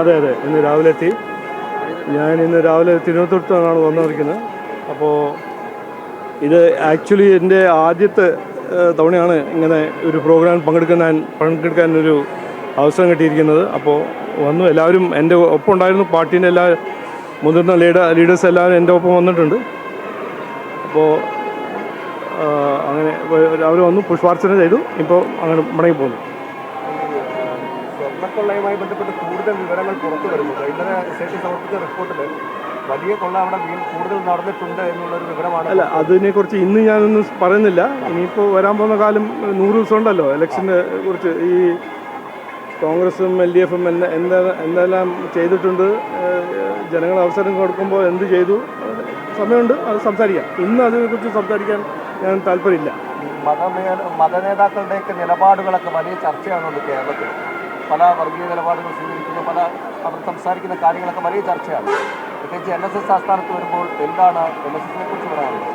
അതെ അതെ. ഇന്ന് രാവിലെ എത്തി. ഞാൻ ഇന്ന് രാവിലെ തിരുവനന്തപുരത്താണ് വന്നിരിക്കുന്നത്. അപ്പോൾ ഇത് ആക്ച്വലി എന്റെ ആദ്യത്തെ തവണയാണ് ഇങ്ങനെ ഒരു പ്രോഗ്രാം പങ്കെടുക്കാൻ പങ്കെടുക്കാൻ ഒരു അവസരം കിട്ടിയിരിക്കുന്നത്. അപ്പോൾ വന്നു. എല്ലാവരും എന്റെ ഒപ്പം ഉണ്ടായിരുന്നു. പാർട്ടീന്റെ എല്ലാ മുതിർന്ന ലീഡർ ലീഡേഴ്സ് എല്ലാവരും എന്റെ ഒപ്പം വന്നിട്ടുണ്ട്. അപ്പോൾ അങ്ങനെ അവർ വന്നു പുഷ്പാർച്ചന ചെയ്തു. ഇപ്പോൾ അങ്ങനെ മടങ്ങി പോകുന്നു സ്വർണക്കൊള്ളയുമായി ബന്ധപ്പെട്ട് കൂടുതൽ വിവരങ്ങൾ പുറത്തു വരുന്നുണ്ട് ഇന്നലെ ശേഷം സമർപ്പിച്ച റിപ്പോർട്ടിൽ വലിയ കൊള്ള അവിടെ കൂടുതൽ നടന്നിട്ടുണ്ട് എന്നുള്ളൊരു വിവരമാണ് അല്ല അതിനെക്കുറിച്ച് ഇന്ന് ഞാനൊന്നും പറയുന്നില്ല. ഇനിയിപ്പോൾ വരാൻ പോകുന്ന കാലം നൂറ് ദിവസം ഉണ്ടല്ലോ ഇലക്ഷനെ കുറിച്ച്. ഈ കോൺഗ്രസും എൽ ഡി എഫും എന്ത എന്താ എന്തെല്ലാം ചെയ്തിട്ടുണ്ട് ജനങ്ങൾ അവസരം കൊടുക്കുമ്പോൾ എന്ത് ചെയ്തു? സമയമുണ്ട് അത് സംസാരിക്കാം. ഇന്ന് അതിനെക്കുറിച്ച് സംസാരിക്കാൻ ഞാൻ താല്പര്യമില്ല. മത മതനേതാക്കളുടെയൊക്കെ നിലപാടുകളൊക്കെ വലിയ ചർച്ചയാണുള്ളത് കേരളത്തിൽ. പല വർഗീയ നിലപാടുകൾ സ്വീകരിക്കുന്ന പല അവർ സംസാരിക്കുന്ന കാര്യങ്ങളൊക്കെ വലിയ ചർച്ചയാണ്. പ്രത്യേകിച്ച് എൻ എസ് എസ് ആസ്ഥാനത്ത് വരുമ്പോൾ എന്താണ് എൻ എസ് എസിനെ കുറിച്ച് പറയാനുള്ളത്?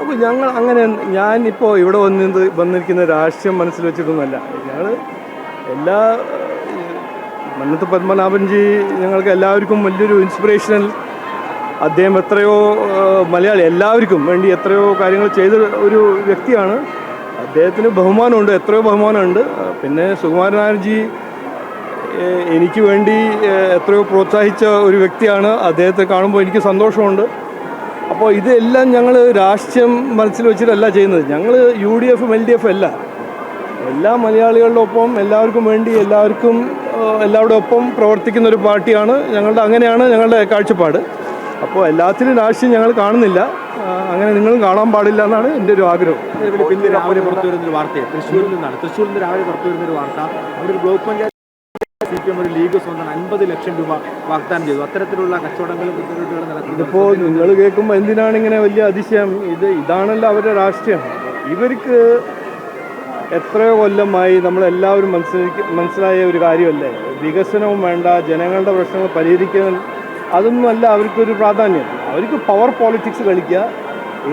അപ്പോൾ ഞങ്ങൾ അങ്ങനെ ഞാൻ ഇപ്പോൾ ഇവിടെ വന്നത് വന്നിരിക്കുന്ന രാഷ്ട്രീയം മനസ്സിൽ വെച്ചിട്ടൊന്നുമല്ല. ഞങ്ങൾ എല്ലാ മന്നത്ത് പത്മനാഭൻജി ഞങ്ങൾക്ക് എല്ലാവർക്കും വലിയൊരു ഇൻസ്പിറേഷണൽ അദ്ദേഹം എത്രയോ മലയാളി എല്ലാവർക്കും വേണ്ടി എത്രയോ കാര്യങ്ങൾ ചെയ്ത ഒരു വ്യക്തിയാണ്. അദ്ദേഹത്തിന് ബഹുമാനമുണ്ട് എത്രയോ ബഹുമാനമുണ്ട്. പിന്നെ സുകുമാരൻ നായർജി ഏഹ്, എനിക്ക് വേണ്ടി എത്രയോ പ്രോത്സാഹിച്ച ഒരു വ്യക്തിയാണ് അദ്ദേഹത്തെ കാണുമ്പോൾ എനിക്ക് സന്തോഷമുണ്ട്. അപ്പോൾ ഇതെല്ലാം ഞങ്ങൾ രാഷ്ട്രീയം മനസ്സിൽ വെച്ചിട്ടല്ല ചെയ്യുന്നത്. ഞങ്ങൾ യു ഡി എഫും എൽ ഡി എഫും അല്ല. എല്ലാ മലയാളികളുടെ ഒപ്പം എല്ലാവർക്കും വേണ്ടി എല്ലാവർക്കും എല്ലാവരുടെ ഒപ്പം പ്രവർത്തിക്കുന്ന ഒരു പാർട്ടിയാണ് ഞങ്ങളുടെ അങ്ങനെയാണ് ഞങ്ങളുടെ കാഴ്ചപ്പാട്. അപ്പോൾ എല്ലാത്തിനും രാഷ്ട്രീയം ഞങ്ങൾ കാണുന്നില്ല. അങ്ങനെ നിങ്ങളും കാണാൻ പാടില്ല എന്നാണ് എന്റെ ഒരു ആഗ്രഹം. രാവിലെ പുറത്തു വരുന്ന ഒരു വാർത്തയാണ് തൃശ്ശൂരിൽ നിന്നാണ്. തൃശ്ശൂരിൽ നിന്ന് രാവിലെ പുറത്തു വരുന്ന ഒരു വാർത്ത. അവിടെ ഒരു ബ്ലോക്ക് പഞ്ചായത്ത് സി പി ഒരു ലീഗ് സ്വന്തം അൻപത് ലക്ഷം രൂപ വാഗ്ദാനം ചെയ്തു. അത്തരത്തിലുള്ള കച്ചവടങ്ങളും ബുദ്ധിമുട്ടുകളും നടക്കുന്നത് ഇതിപ്പോൾ നിങ്ങൾ കേൾക്കുമ്പോൾ എന്തിനാണ് ഇങ്ങനെ വലിയ അതിശയം? ഇത് ഇതാണല്ലോ അവരുടെ രാഷ്ട്രീയം. ഇവർക്ക് എത്രയോ കൊല്ലമായി നമ്മളെല്ലാവരും മനസ്സിലാക്കി മനസ്സിലായ ഒരു കാര്യമല്ലേ? വികസനവും വേണ്ട ജനങ്ങളുടെ പ്രശ്നങ്ങൾ പരിഹരിക്കാൻ അതൊന്നുമല്ല അവർക്കൊരു പ്രാധാന്യം. അവർക്ക് പവർ പോളിറ്റിക്സ് കളിക്കുക.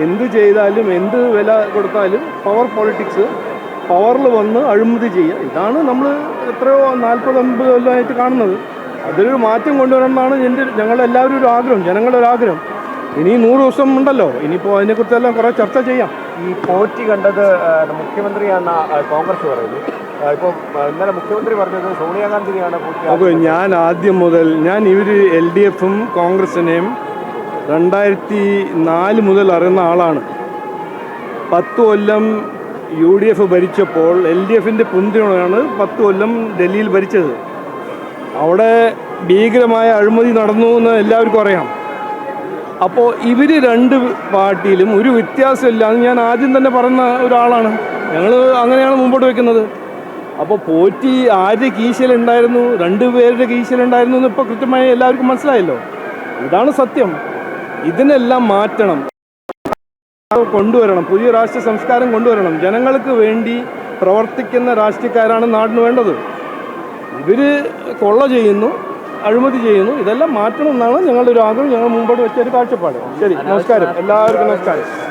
എന്ത് ചെയ്താലും എന്ത് വില കൊടുത്താലും പവർ പോളിറ്റിക്സ് പവറിൽ വന്ന് അഴിമതി ചെയ്യുക. ഇതാണ് നമ്മൾ എത്രയോ നാൽപ്പത് അമ്പത് കൊല്ലമായിട്ട് കാണുന്നത്. അതിലൊരു മാറ്റം കൊണ്ടുവരണം എന്നാണ് എന്റെ ഞങ്ങളുടെ എല്ലാവരും ഒരു ആഗ്രഹം ജനങ്ങളുടെ ഒരു ആഗ്രഹം. ഇനി നൂറ് ദിവസം ഉണ്ടല്ലോ. ഇനിയിപ്പോൾ അതിനെക്കുറിച്ചെല്ലാം കുറേ ചർച്ച ചെയ്യാം. ഈ പോറ്റി കണ്ടത് മുഖ്യമന്ത്രിയാണ് കോൺഗ്രസ് പറയുന്നത്. ഇപ്പോൾ ഇന്നലെ മുഖ്യമന്ത്രി പറഞ്ഞത് അപ്പോൾ ഞാൻ ആദ്യം മുതൽ ഞാൻ ഇവർ എൽ ഡി എഫും കോൺഗ്രസിനെയും രണ്ടായിരത്തി നാല് മുതൽ അറിയുന്ന ആളാണ്. പത്ത് കൊല്ലം യു ഡി എഫ് ഭരിച്ചപ്പോൾ എൽ ഡി എഫിന്റെ പിന്തുണയാണ് പത്ത് കൊല്ലം ഡൽഹിയിൽ ഭരിച്ചത്. അവിടെ ഭീകരമായ അഴിമതി നടന്നു എന്ന് എല്ലാവർക്കും അറിയാം. അപ്പോൾ ഇവർ രണ്ട് പാർട്ടിയിലും ഒരു വ്യത്യാസമില്ല. എന്ന് ഞാൻ ആദ്യം തന്നെ പറഞ്ഞ ഒരാളാണ്. ഞങ്ങൾ അങ്ങനെയാണ് മുമ്പോട്ട് വെക്കുന്നത്. അപ്പോൾ പോറ്റി ആരുടെ കീശയിലുണ്ടായിരുന്നു? രണ്ട് പേരുടെ കീശയിലുണ്ടായിരുന്നു എന്ന് ഇപ്പോൾ കൃത്യമായി എല്ലാവർക്കും മനസ്സിലായല്ലോ. ഇതാണ് സത്യം. ഇതിനെല്ലാം മാറ്റണം. കൊണ്ടുവരണം പുതിയ രാഷ്ട്രീയ സംസ്കാരം കൊണ്ടുവരണം. ജനങ്ങൾക്ക് വേണ്ടി പ്രവർത്തിക്കുന്ന രാഷ്ട്രീയക്കാരാണ് നാടിന് വേണ്ടത്. ഇവർ കൊള്ള ചെയ്യുന്നു അഴിമതി ചെയ്യുന്നു. ഇതെല്ലാം മാറ്റണം എന്നാണ് ഞങ്ങളുടെ ഒരു ആഗ്രഹം ഞങ്ങൾ മുമ്പോട്ട് വെച്ച ഒരു കാഴ്ചപ്പാട്. ശരി നമസ്കാരം. എല്ലാവർക്കും നമസ്കാരം.